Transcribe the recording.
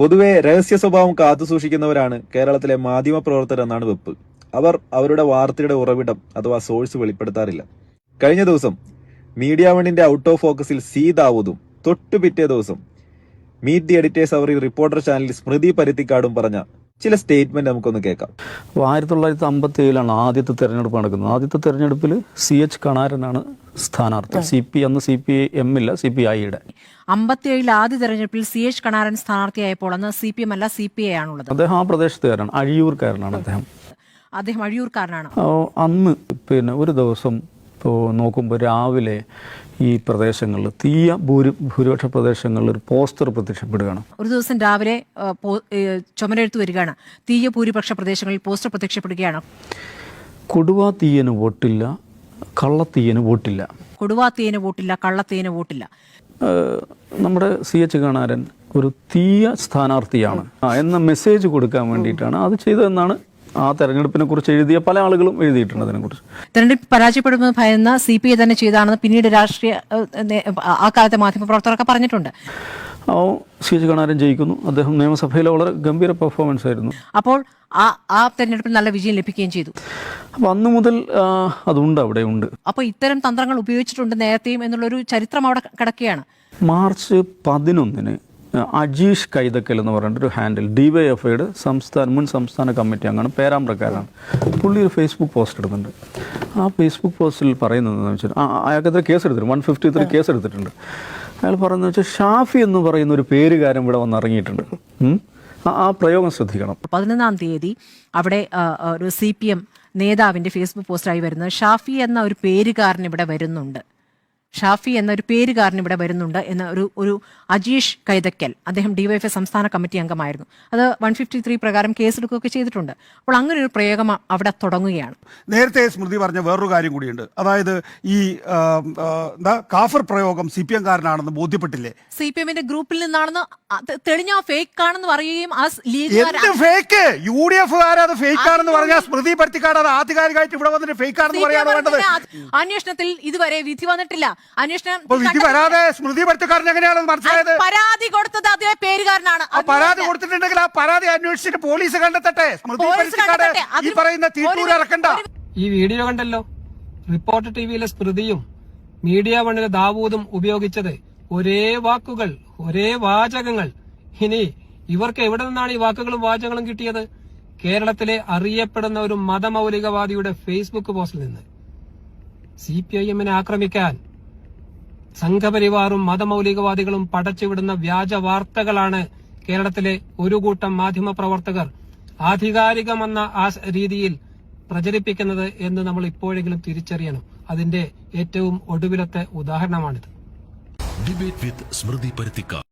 പൊതുവെ രഹസ്യ സ്വഭാവം കാത്തുസൂക്ഷിക്കുന്നവരാണ് കേരളത്തിലെ മാധ്യമ പ്രവർത്തകർ എന്നാണ് വെപ്പ്. അവർ അവരുടെ വാർത്തയുടെ ഉറവിടം അഥവാ സോഴ്സ് വെളിപ്പെടുത്താറില്ല. കഴിഞ്ഞ ദിവസം മീഡിയ വണ്ണിന്റെ ഔട്ട് ഓഫ് ഫോക്കസിൽ സി ദാവൂദും തൊട്ടു പിറ്റേ ദിവസം മീറ്റ് ദി എഡിറ്റേഴ്സ് അവർ റിപ്പോർട്ടർ ചാനലിൽ സ്മൃതി പരുത്തിക്കാടും പറഞ്ഞ ചില സ്റ്റേറ്റ്മെന്റ് നമുക്കൊന്ന് കേൾക്കാം. അപ്പോൾ ആയിരത്തി തൊള്ളായിരത്തി അമ്പത്തി ഏഴിലാണ് ആദ്യത്തെ തെരഞ്ഞെടുപ്പ് നടക്കുന്നത്. ആദ്യത്തെ തെരഞ്ഞെടുപ്പിൽ സി എച്ച് കണാരനാണ് സ്ഥാനാർത്ഥി. സി പി അന്ന് സി പി എം ഇല്ല സി പി ഐയുടെ അമ്പത്തിയേഴിൽ ആദ്യ തെരഞ്ഞെടുപ്പിൽ സി എച്ച് കണാരൻ സ്ഥാനാർത്ഥിയായപ്പോൾ അന്ന് സി പി എം അല്ല സി പി ഐ ആണുള്ളത്. അദ്ദേഹം ആ പ്രദേശത്തുകാരാണ് അഴിയൂർക്കാരനാണ് അദ്ദേഹം. അദ്ദേഹം അഴിയൂർക്കാരനാണ്. അന്ന് പിന്നെ ഒരു ദിവസം ഇപ്പോൾ നോക്കുമ്പോൾ രാവിലെ ഈ പ്രദേശങ്ങളിൽ തീയ ഭൂരി ഭൂരിപക്ഷ പ്രദേശങ്ങളിൽ ഒരു പോസ്റ്റർ പ്രത്യക്ഷപ്പെടുകയാണ്. ഒരു ദിവസം രാവിലെ ചുമരെടുത്ത് വരികയാണ്. തീയ ഭൂരിപക്ഷ പ്രദേശങ്ങളിൽ പോസ്റ്റർ പ്രത്യക്ഷപ്പെടുകയാണ്. കൊടുവ തീയന് വോട്ടില്ല കള്ളത്തീയന് വോട്ടില്ല. കൊടുവ തീയന് വോട്ടില്ല കള്ളത്തീയന് വോട്ടില്ല. നമ്മുടെ സി എച്ച് കാണാരൻ ഒരു തീയ സ്ഥാനാർത്ഥിയാണ്. ആ, എന്ന മെസ്സേജ് കൊടുക്കാൻ വേണ്ടിയിട്ടാണ് അത് ചെയ്തതെന്നാണ് ആ തെരഞ്ഞെടുപ്പിനെ കുറിച്ച് എഴുതിയ പല ആളുകളും എഴുതിയിട്ടുണ്ട് അതിനെക്കുറിച്ച്. തെരഞ്ഞെടുപ്പ് പരാജയപ്പെടുമെന്ന് ഭയന്ന് സി പി ഐ തന്നെ ചെയ്താണെന്ന് പിന്നീട് രാഷ്ട്രീയ ആ കാലത്തെ മാധ്യമ മാധ്യമപ്രവർത്തകരൊക്കെ പറഞ്ഞിട്ടുണ്ട്. ഓ സി ജി കണാരൻ ജയിക്കുന്നു. അദ്ദേഹം നിയമസഭയിലെ വളരെ ഗംഭീര പെർഫോമൻസ് ആയിരുന്നു. അപ്പോൾ ആ ആ തെരഞ്ഞെടുപ്പിൽ നല്ല വിജയം ലഭിക്കുകയും ചെയ്തു. അപ്പോൾ അന്ന് മുതൽ അതുണ്ട് അവിടെ ഉണ്ട്. അപ്പോൾ ഇത്തരം തന്ത്രങ്ങൾ ഉപയോഗിച്ചിട്ടുണ്ട് നേരത്തെയും എന്നുള്ളൊരു ചരിത്രം അവിടെ കിടക്കുകയാണ്. മാർച്ച് പതിനൊന്നിന് അജീഷ് കൈതക്കൽ എന്ന് പറഞ്ഞിട്ട് ഒരു ഹാൻഡിൽ ഡി വൈ എഫ് ഐയുടെ സംസ്ഥാന മുൻ സംസ്ഥാന കമ്മിറ്റി അംഗമാണ് പേരാമ്പ്രക്കാരാണ് പുള്ളി ഒരു ഫേസ്ബുക്ക് പോസ്റ്റ് ഇടുന്നുണ്ട്. ആ ഫേസ്ബുക്ക് പോസ്റ്റിൽ പറയുന്നത് എന്താണെന്ന് വെച്ചാൽ അയാൾക്കെതിരെ കേസ് എടുത്തിട്ടുണ്ട്. വൺ ഫിഫ്റ്റി ത്രീ കേസ് എടുത്തിട്ടുണ്ട്. അയാൾ പറയുന്നത് വെച്ചാൽ ഷാഫി എന്ന് പറയുന്ന ഒരു പേരുകാരൻ ഇവിടെ വന്ന് ഇറങ്ങിയിട്ടുണ്ട്. ആ- പ്രയോഗം ശ്രദ്ധിക്കണം. പതിനൊന്നാം തീയതി അവിടെ ഒരു സി പി എം നേതാവിന്റെ ഫേസ്ബുക്ക് പോസ്റ്റായി വരുന്നത് ഷാഫി എന്ന ഒരു പേരുകാരൻ ഇവിടെ വരുന്നുണ്ട്. ഷാഫി എന്നൊരു പേരുകാരൻ ഇവിടെ വരുന്നുണ്ട് എന്ന ഒരു ഒരു അജീഷ് കൈതക്കൽ. അദ്ദേഹം ഡിവൈഎഫ്ഐ സംസ്ഥാന കമ്മിറ്റി അംഗമായിരുന്നു. അത് വൺ ഫിഫ്റ്റി ത്രീ പ്രകാരം കേസെടുക്കുകയൊക്കെ ചെയ്തിട്ടുണ്ട്. അപ്പോൾ അങ്ങനെ ഒരു പ്രയോഗം അവിടെ തുടങ്ങുകയാണ്. നേരത്തെ സ്മൃതി പറഞ്ഞ വേറൊരു കാര്യം കൂടിയുണ്ട്. അതായത് ഈ എന്താ കാഫർ പ്രയോഗം സി പി എംകാരനാണെന്ന് ബോധ്യപ്പെട്ടില്ലേ? സി പി എമ്മിന്റെ ഗ്രൂപ്പിൽ നിന്നാണെന്ന് തെളിഞ്ഞ ഫേക്ക് ആണെന്ന് പറയുകയും ആ ഫേക്ക് യു ഡി അത് ഫേക്ക് ആണെന്ന് പറഞ്ഞാൽ സ്മൃതി പരുത്തിക്കാട് അത് ആധികാരികമായിട്ട് ഇവിടെ വന്നിട്ട് ഫേക്ക് ആണെന്ന് പറയാണ് വേണ്ടത്. അന്വേഷണത്തിൽ ഇതുവരെ വിധി വന്നിട്ടില്ല. അന്വേഷണം അപ്പൊ വിധി വരാതെ സ്മൃതി പരുത്തിക്കാരൻ എങ്ങനെയാണെന്ന് മനസ്സിലായത്? പരാതി കൊടുത്തത് അതേ പേരുകാരനാണ്. ആ പരാതി കൊടുത്തിട്ടുണ്ടെങ്കിൽ ആ പരാതി അന്വേഷിച്ചിട്ട് പോലീസ് കണ്ടെത്തട്ടെ? സ്മൃതി പോലീസ് പരുത്തിക്കാട് കണ്ടെത്തട്ടെ. ഈ അതിന് പറയുന്ന ഒരു- ഇറക്കണ്ട. ഈ വീഡിയോ കണ്ടല്ലോ. റിപ്പോർട്ടർ ടിവിയിലെ സ്മൃതിയും മീഡിയ വണ്ണിലെ ദാവൂദും ഉപയോഗിച്ചത് ഒരേ വാക്കുകൾ ഒരേ വാചകങ്ങൾ. ഇനി ഇവർക്ക് എവിടെ നിന്നാണ് ഈ വാക്കുകളും വാചകങ്ങളും കിട്ടിയത്? കേരളത്തിലെ അറിയപ്പെടുന്ന ഒരു മതമൗലികവാദിയുടെ ഫേസ്ബുക്ക് പോസ്റ്റിൽ നിന്ന്. സി പി ഐ എമ്മിനെ ആക്രമിക്കാൻ സംഘപരിവാറും മതമൌലികവാദികളും പടച്ചുവിടുന്ന വ്യാജ വാർത്തകളാണ് കേരളത്തിലെ ഒരു കൂട്ടം മാധ്യമ പ്രവർത്തകർ ആധികാരികമെന്ന ആ രീതിയിൽ പ്രചരിപ്പിക്കുന്നത് എന്ന് നമ്മൾ ഇപ്പോഴെങ്കിലും തിരിച്ചറിയണം. അതിന്റെ ഏറ്റവും ഒടുവിലത്തെ ഉദാഹരണമാണിത്. Debate with Smruthi പരുത്തിക്ക.